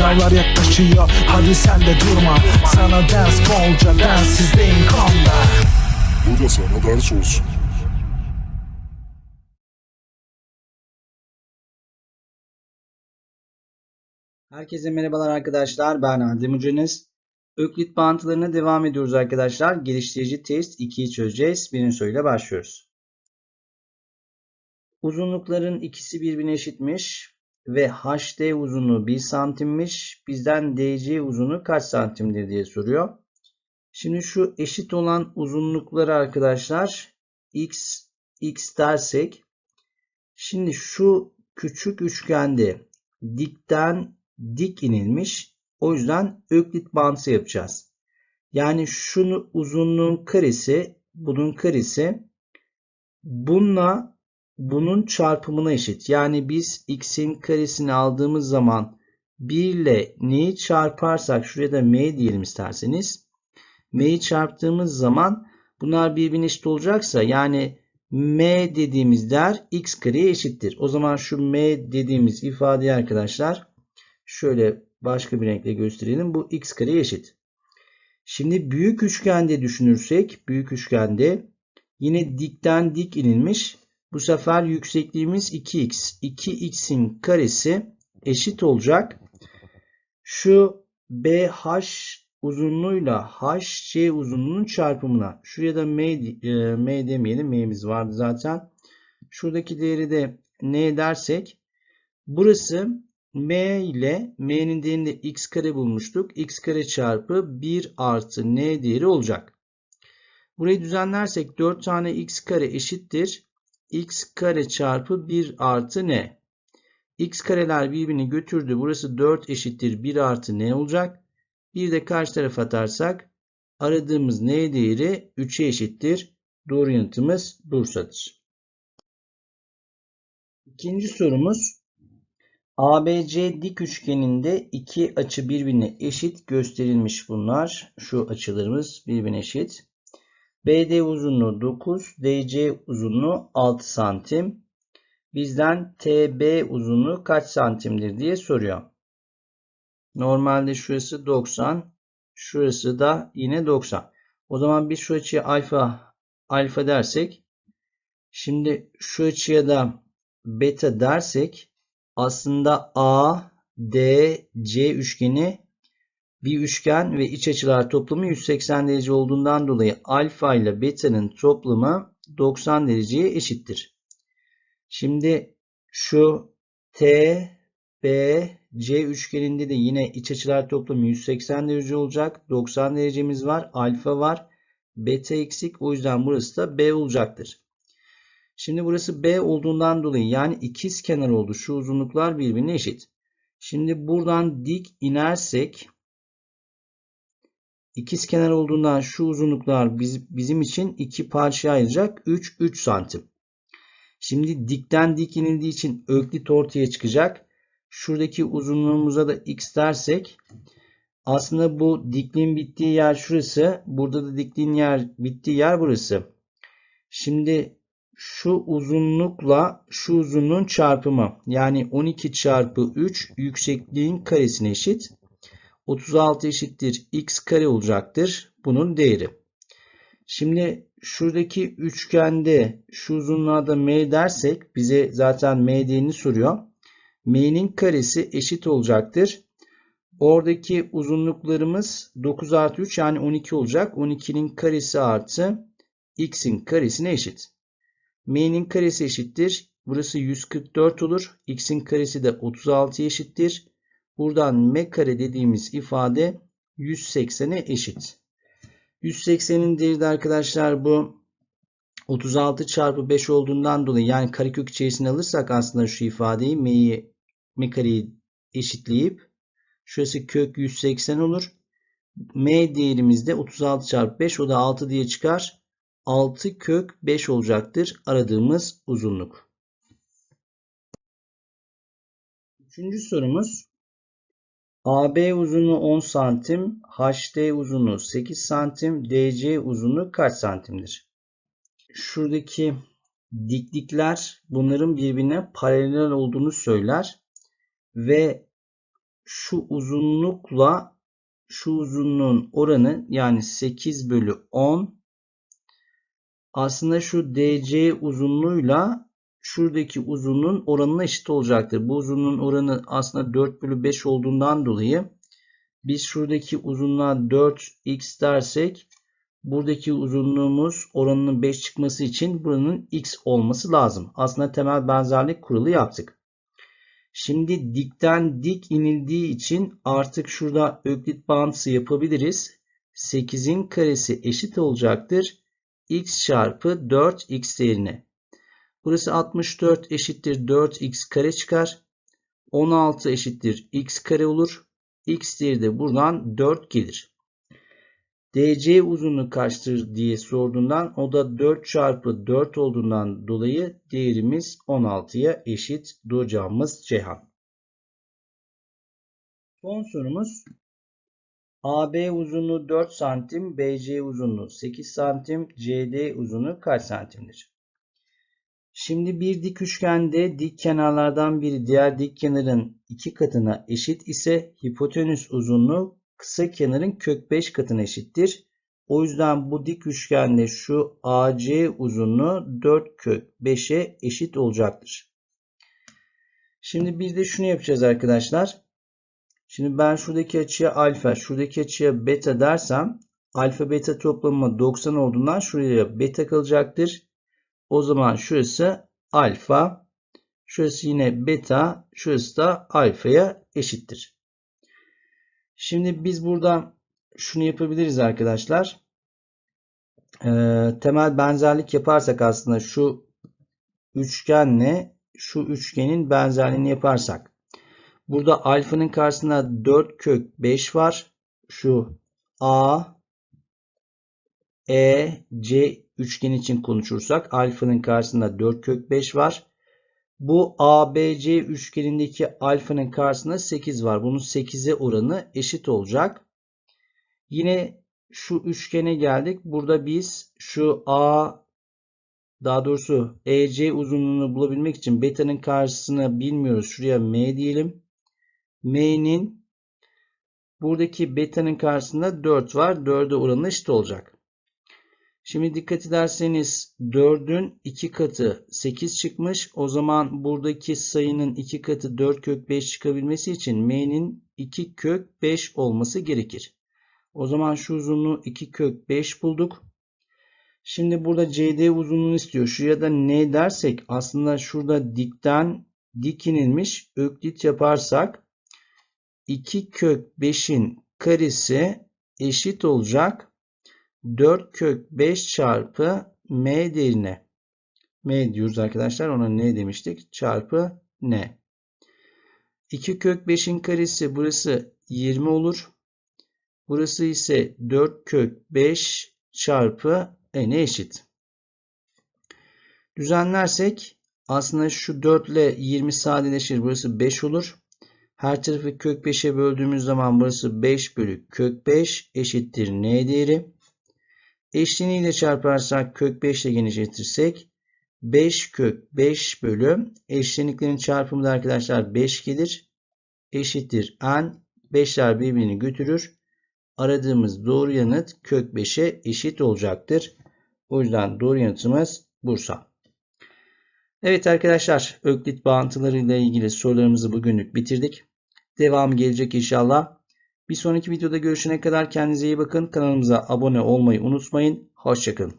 Sınavlar yaklaşıyor hadi sen de durma Sana ders bolca densizliğin konda Bu da sana ders olsun. Herkese merhabalar arkadaşlar. Ben Adem Hocanız. Öklit bağıntılarına devam ediyoruz arkadaşlar. Geliştirici test 2'yi çözeceğiz. Birinci soruyla başlıyoruz. Uzunlukların ikisi birbirine eşitmiş ve HD uzunluğu 1 santimmiş. Bizden DC uzunluğu kaç santimdir diye soruyor. Şimdi şu eşit olan uzunlukları arkadaşlar x x dersek şimdi şu küçük üçgende dikten dik inilmiş. O yüzden öklit bağıntısı yapacağız. Yani şunu uzunluğun karesi, bunun karesi bununla bunun çarpımına eşit. Yani biz x'in karesini aldığımız zaman 1 ile neyi çarparsak şuraya da m diyelim isterseniz. m'yi çarptığımız zaman bunlar birbirine eşit olacaksa yani m dediğimiz değer x kareye eşittir. O zaman şu m dediğimiz ifadeyi arkadaşlar şöyle başka bir renkle gösterelim. Bu x kareye eşit. Şimdi büyük üçgende düşünürsek büyük üçgende yine dikten dik inilmiş. Bu sefer yüksekliğimiz 2x. 2x'in karesi eşit olacak. Şu BH uzunluğuyla HC uzunluğunun çarpımına. Şuraya da M, e, M demeyelim. M'miz vardı zaten. Şuradaki değeri de ne dersek burası M ile M'nin değerinde x kare bulmuştuk. x kare çarpı 1 artı n değeri olacak. Burayı düzenlersek 4 tane x kare eşittir. X kare çarpı 1 artı n. x kareler birbirini götürdü. Burası 4 eşittir 1 artı n olacak. Bir de karşı tarafa atarsak aradığımız n değeri 3'e eşittir. Doğru yanıtımız Bursa'dır. İkinci sorumuz ABC dik üçgeninde iki açı birbirine eşit gösterilmiş bunlar. Şu açılarımız birbirine eşit. BD uzunluğu 9, DC uzunluğu 6 santim. Bizden TB uzunluğu kaç santimdir diye soruyor. Normalde şurası 90, şurası da yine 90. O zaman biz şu açıya alfa alfa dersek, şimdi şu açıya da beta dersek aslında A, D, C üçgeni bir üçgen ve iç açılar toplamı 180 derece olduğundan dolayı alfa ile beta'nın toplamı 90 dereceye eşittir. Şimdi şu T, B, C üçgeninde de yine iç açılar toplamı 180 derece olacak. 90 derecemiz var. Alfa var. Beta eksik. O yüzden burası da B olacaktır. Şimdi burası B olduğundan dolayı yani ikiz kenar oldu. Şu uzunluklar birbirine eşit. Şimdi buradan dik inersek ikiz kenar olduğundan şu uzunluklar biz, bizim için iki parçaya ayıracak. 3 3 santim. Şimdi dikten dik inildiği için öklit ortaya çıkacak. Şuradaki uzunluğumuza da x dersek aslında bu dikliğin bittiği yer şurası. Burada da dikliğin yer bittiği yer burası. Şimdi şu uzunlukla şu uzunluğun çarpımı yani 12 çarpı 3 yüksekliğin karesine eşit. 36 eşittir x kare olacaktır. Bunun değeri. Şimdi şuradaki üçgende şu uzunluğa da m dersek bize zaten m değerini soruyor. m'nin karesi eşit olacaktır. Oradaki uzunluklarımız 9 artı 3 yani 12 olacak. 12'nin karesi artı x'in karesine eşit. m'nin karesi eşittir. Burası 144 olur. x'in karesi de 36 eşittir. Buradan m kare dediğimiz ifade 180'e eşit. 180'in değeri de arkadaşlar bu 36 çarpı 5 olduğundan dolayı yani karekök içerisine alırsak aslında şu ifadeyi m'yi m kareyi eşitleyip şurası kök 180 olur. m değerimiz de 36 çarpı 5 o da 6 diye çıkar. 6 kök 5 olacaktır aradığımız uzunluk. Üçüncü sorumuz AB uzunluğu 10 santim, HD uzunluğu 8 santim, DC uzunluğu kaç santimdir? Şuradaki diklikler bunların birbirine paralel olduğunu söyler ve şu uzunlukla şu uzunluğun oranı yani 8 bölü 10 aslında şu DC uzunluğuyla şuradaki uzunluğun oranına eşit olacaktır. Bu uzunluğun oranı aslında 4 bölü 5 olduğundan dolayı biz şuradaki uzunluğa 4x dersek buradaki uzunluğumuz oranının 5 çıkması için buranın x olması lazım. Aslında temel benzerlik kuralı yaptık. Şimdi dikten dik inildiği için artık şurada öklit bağıntısı yapabiliriz. 8'in karesi eşit olacaktır. x çarpı 4x değerine. Burası 64 eşittir 4x kare çıkar. 16 eşittir x kare olur. x değeri de buradan 4 gelir. DC uzunluğu kaçtır diye sorduğundan o da 4 çarpı 4 olduğundan dolayı değerimiz 16'ya eşit. Doğru cevabımız Ceyhan. Son sorumuz AB uzunluğu 4 santim, BC uzunluğu 8 santim, CD uzunluğu kaç santimdir? Şimdi bir dik üçgende dik kenarlardan biri diğer dik kenarın iki katına eşit ise hipotenüs uzunluğu kısa kenarın kök 5 katına eşittir. O yüzden bu dik üçgende şu AC uzunluğu 4 kök 5'e eşit olacaktır. Şimdi biz de şunu yapacağız arkadaşlar. Şimdi ben şuradaki açıya alfa, şuradaki açıya beta dersem alfa beta toplamı 90 olduğundan şuraya beta kalacaktır. O zaman şurası alfa, şurası yine beta, şurası da alfaya eşittir. Şimdi biz burada şunu yapabiliriz arkadaşlar. Ee, temel benzerlik yaparsak aslında şu üçgenle şu üçgenin benzerliğini yaparsak. Burada alfanın karşısında 4 kök 5 var. Şu A, E, C üçgen için konuşursak alfanın karşısında 4 kök 5 var. Bu ABC üçgenindeki alfanın karşısında 8 var. Bunun 8'e oranı eşit olacak. Yine şu üçgene geldik. Burada biz şu A daha doğrusu EC uzunluğunu bulabilmek için beta'nın karşısını bilmiyoruz. Şuraya M diyelim. M'nin buradaki beta'nın karşısında 4 var. 4'e oranı eşit olacak. Şimdi dikkat ederseniz 4'ün 2 katı 8 çıkmış. O zaman buradaki sayının 2 katı 4 kök 5 çıkabilmesi için m'nin 2 kök 5 olması gerekir. O zaman şu uzunluğu 2 kök 5 bulduk. Şimdi burada CD uzunluğunu istiyor. Şuraya da ne dersek aslında şurada dikten dik inilmiş öklit yaparsak 2 kök 5'in karesi eşit olacak 4 kök 5 çarpı m değerine. m diyoruz arkadaşlar. Ona ne demiştik? Çarpı n. 2 kök 5'in karesi burası 20 olur. Burası ise 4 kök 5 çarpı n'e eşit. Düzenlersek aslında şu 4 ile 20 sadeleşir. Burası 5 olur. Her tarafı kök 5'e böldüğümüz zaman burası 5 bölü kök 5 eşittir n değeri. Eşleniğiyle çarparsak kök 5 ile genişletirsek 5 kök 5 bölü eşleniklerin çarpımı da arkadaşlar 5 gelir. Eşittir n. 5'ler birbirini götürür. Aradığımız doğru yanıt kök 5'e eşit olacaktır. O yüzden doğru yanıtımız Bursa. Evet arkadaşlar öklit bağıntılarıyla ilgili sorularımızı bugünlük bitirdik. Devamı gelecek inşallah. Bir sonraki videoda görüşene kadar kendinize iyi bakın. Kanalımıza abone olmayı unutmayın. Hoşçakalın.